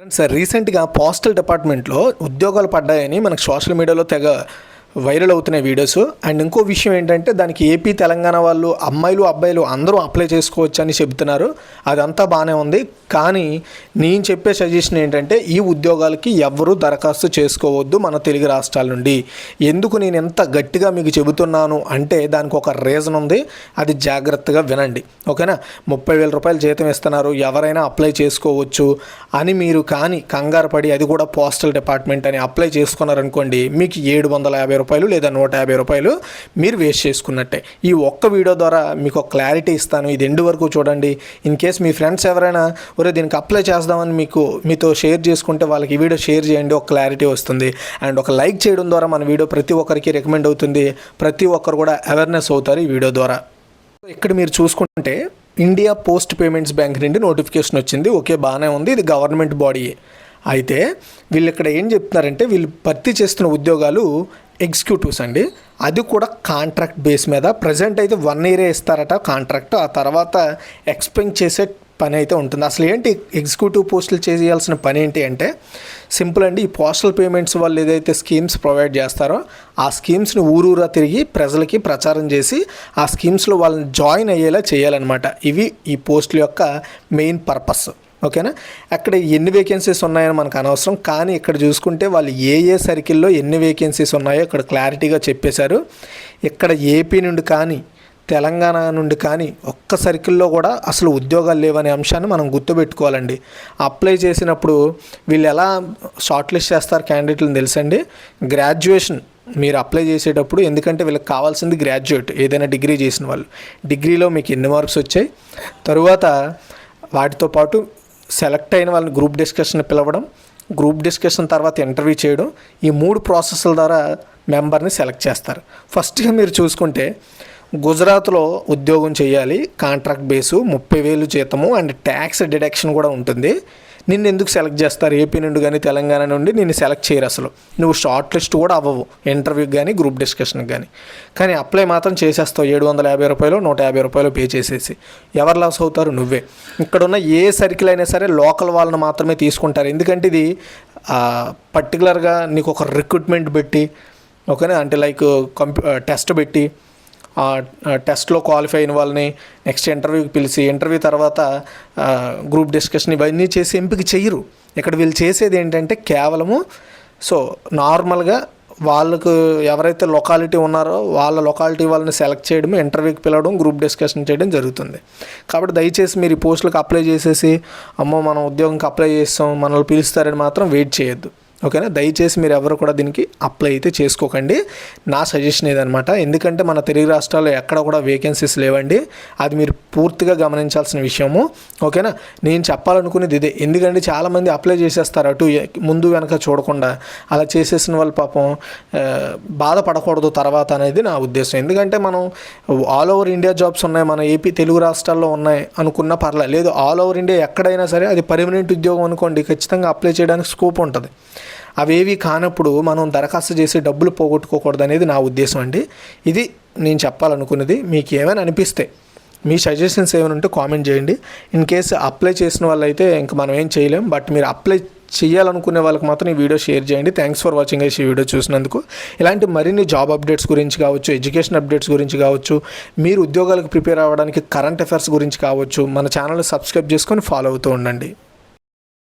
Sir రీసెంట్గా postal డిపార్ట్మెంట్లో ఉద్యోగాలు పడ్డాయని మనకు సోషల్ మీడియాలో తెగ వైరల్ అవుతున్నాయి వీడియోస్. అండ్ ఇంకో విషయం ఏంటంటే దానికి ఏపీ తెలంగాణ వాళ్ళు అమ్మాయిలు అబ్బాయిలు అందరూ అప్లై చేసుకోవచ్చు అని చెబుతున్నారు. అదంతా బాగానే ఉంది. కానీ నేను చెప్పే సజెషన్ ఏంటంటే ఈ ఉద్యోగాలకి ఎవ్వరూ దరఖాస్తు చేసుకోవద్దు మన తెలుగు రాష్ట్రాల నుండి. ఎందుకు నేను ఎంత గట్టిగా మీకు చెబుతున్నాను అంటే దానికి ఒక రీజన్ ఉంది. అది జాగ్రత్తగా వినండి. ఓకేనా? ముప్పై వేల రూపాయలు జీతం ఇస్తున్నారు. ఎవరైనా అప్లై చేసుకోవచ్చు అని మీరు కానీ కంగారు పడి అది కూడా పోస్టల్ డిపార్ట్మెంట్ అని అప్లై చేసుకున్నారనుకోండి మీకు ఏడు వందల యాభై రూపాయలు లేదా నూట యాభై రూపాయలు మీరు వేస్ట్ చేసుకున్నట్టే. ఈ ఒక్క వీడియో ద్వారా మీకు ఒక క్లారిటీ ఇస్తాను. ఇది ఎండు వరకు చూడండి. ఇన్ కేస్ మీ ఫ్రెండ్స్ ఎవరైనా ఒరే దీనికి అప్లై చేద్దామని మీకు మీతో షేర్ చేసుకుంటే వాళ్ళకి ఈ వీడియో షేర్ చేయండి. ఒక క్లారిటీ వస్తుంది. అండ్ ఒక లైక్ చేయడం ద్వారా మన వీడియో ప్రతి ఒక్కరికి రికమెండ్ అవుతుంది. ప్రతి ఒక్కరు కూడా అవేర్నెస్ అవుతారు ఈ వీడియో ద్వారా. ఇక్కడ మీరు చూసుకుంటే ఇండియా పోస్ట్ పేమెంట్స్ బ్యాంక్ నుండి నోటిఫికేషన్ వచ్చింది. ఓకే బాగానే ఉంది. ఇది గవర్నమెంట్ బాడీ అయితే వీళ్ళు ఇక్కడ ఏం చెప్తున్నారంటే వీళ్ళు భర్తీ చేస్తున్న ఉద్యోగాలు ఎగ్జిక్యూటివ్స్ అండి. అది కూడా కాంట్రాక్ట్ బేస్ మీద. ప్రజెంట్ అయితే వన్ ఇయరే ఇస్తారట కాంట్రాక్ట్ ఆ తర్వాత ఎక్స్పెండ్ చేసే పని అయితే ఉంటుంది. అసలు ఏంటి ఎగ్జిక్యూటివ్ పోస్టులు చేయాల్సిన పని ఏంటి అంటే సింపుల్ అండి. ఈ పోస్టల్ పేమెంట్స్ వాళ్ళు ఏదైతే స్కీమ్స్ ప్రొవైడ్ చేస్తారో ఆ స్కీమ్స్ని ఊరూరా తిరిగి ప్రజలకి ప్రచారం చేసి ఆ స్కీమ్స్లో వాళ్ళని జాయిన్ అయ్యేలా చేయాలన్నమాట. ఇవి ఈ పోస్టుల యొక్క మెయిన్ పర్పస్ ఓకేనా? అక్కడ ఎన్ని వేకెన్సీస్ ఉన్నాయని మనకు అనవసరం. కానీ ఇక్కడ చూసుకుంటే వాళ్ళు ఏ ఏ సర్కిల్లో ఎన్ని వేకెన్సీస్ ఉన్నాయో ఇక్కడ క్లారిటీగా చెప్పేశారు. ఇక్కడ ఏపీ నుండి కానీ తెలంగాణ నుండి కానీ ఒక్క సర్కిల్లో కూడా అసలు ఉద్యోగాలు లేవనే అంశాన్ని మనం గుర్తుపెట్టుకోవాలండి. అప్లై చేసినప్పుడు వీళ్ళు ఎలా షార్ట్ లిస్ట్ చేస్తారు క్యాండిడేట్లను తెలుసండి? గ్రాడ్యుయేషన్ మీరు అప్లై చేసేటప్పుడు ఎందుకంటే వీళ్ళకి కావాల్సింది గ్రాడ్యుయేట్ ఏదైనా డిగ్రీ చేసిన వాళ్ళు. డిగ్రీలో మీకు ఎన్ని మార్క్స్ వచ్చాయి? తరువాత వాటితో పాటు సెలెక్ట్ అయిన వాళ్ళని గ్రూప్ డిస్కషన్ పిలవడం గ్రూప్ డిస్కషన్ తర్వాత ఇంటర్వ్యూ చేయడం ఈ మూడు ప్రాసెస్ల ద్వారా మెంబర్ని సెలెక్ట్ చేస్తారు. ఫస్ట్గా మీరు చూసుకుంటే గుజరాత్లో ఉద్యోగం చేయాలి కాంట్రాక్ట్ బేసు ముప్పై వేలు జీతము అండ్ ట్యాక్స్ డిడక్షన్ కూడా ఉంటుంది. నిన్ను ఎందుకు సెలెక్ట్ చేస్తారు? ఏపీ నుండి కానీ తెలంగాణ నుండి నిన్ను సెలెక్ట్ చేయరు అసలు. నువ్వు షార్ట్ లిస్ట్ కూడా అవ్వవు. ఇంటర్వ్యూకి కానీ గ్రూప్ డిస్కషన్కి కానీ కానీ అప్లై మాత్రం చేసేస్తావు. ఏడు వందల యాభై రూపాయలు నూట యాభై రూపాయలు పే చేసేసి. ఎవరు లాస్ అవుతారు? నువ్వే. ఇక్కడున్న ఏ సర్కిల్ అయినా సరే లోకల్ వాళ్ళని మాత్రమే తీసుకుంటారు. ఎందుకంటే ఇది పర్టికులర్గా నీకు ఒక రిక్రూట్మెంట్ పెట్టి ఓకేనా? అంటే లైక్ కంప్యూ టెస్ట్ పెట్టి టెస్ట్లో క్వాలిఫై అయిన వాళ్ళని నెక్స్ట్ ఇంటర్వ్యూకి పిలిచి ఇంటర్వ్యూ తర్వాత గ్రూప్ డిస్కషన్ ఇవన్నీ చేసి ఎంపిక చెయ్యరు. ఇక్కడ వీళ్ళు చేసేది ఏంటంటే కేవలము సో నార్మల్గా వాళ్ళకు ఎవరైతే లొకాలిటీ ఉన్నారో వాళ్ళ లొకాలిటీ వాళ్ళని సెలెక్ట్ చేయడం ఇంటర్వ్యూకి పిలవడం గ్రూప్ డిస్కషన్ చేయడం జరుగుతుంది. కాబట్టి దయచేసి మీరు ఈ పోస్టులకు అప్లై చేసేసి అమ్మో మనం ఉద్యోగంకి అప్లై చేస్తాం మనల్ని పిలుస్తారని మాత్రం వెయిట్ చేయొద్దు. ఓకేనా? దయచేసి మీరు ఎవరు కూడా దీనికి అప్లై అయితే చేసుకోకండి. నా సజెషన్ ఇదనమాట ఎందుకంటే మన తెలుగు రాష్ట్రాల్లో ఎక్కడ కూడా వేకెన్సీస్ లేవండి. అది మీరు పూర్తిగా గమనించాల్సిన విషయము. ఓకేనా? నేను చెప్పాలనుకునేది ఇదే. ఎందుకంటే చాలామంది అప్లై చేసేస్తారు అటు ముందు వెనక చూడకుండా. అలా చేసేసిన వాళ్ళు పాపం బాధపడకూడదు తర్వాత అనేది నా ఉద్దేశం. ఎందుకంటే మనం ఆల్ ఓవర్ ఇండియా జాబ్స్ ఉన్నాయి మన ఏపీ తెలుగు రాష్ట్రాల్లో ఉన్నాయి అనుకున్న పర్లేదు లేదు ఆల్ ఓవర్ ఇండియా ఎక్కడైనా సరే అది పర్మనెంట్ ఉద్యోగం అనుకోండి ఖచ్చితంగా అప్లై చేయడానికి స్కోప్ ఉంటుంది. అవేవి కానప్పుడు మనం దరఖాస్తు చేసి డబ్బులు పోగొట్టుకోకూడదు అనేది నా ఉద్దేశం అండి. ఇది నేను చెప్పాలనుకున్నది. మీకు ఏమైనా అనిపిస్తే మీ సజెషన్స్ ఏమైనా ఉంటే కామెంట్ చేయండి. ఇన్ కేసు అప్లై చేసిన వాళ్ళైతే ఇంక మనం ఏం చేయలేం. బట్ మీరు అప్లై చేయాలనుకునే వాళ్ళకి మాత్రం ఈ వీడియో షేర్ చేయండి. థ్యాంక్స్ ఫర్ వాచింగ్ ఈ వీడియో చూసినందుకు. ఇలాంటి మరిన్ని జాబ్ అప్డేట్స్ గురించి కావచ్చు ఎడ్యుకేషన్ అప్డేట్స్ గురించి కావచ్చు మీరు ఉద్యోగాలకు ప్రిపేర్ అవ్వడానికి కరెంట్ అఫైర్స్ గురించి కావచ్చు మన ఛానల్ సబ్స్క్రైబ్ చేసుకొని ఫాలో అవుతూ ఉండండి.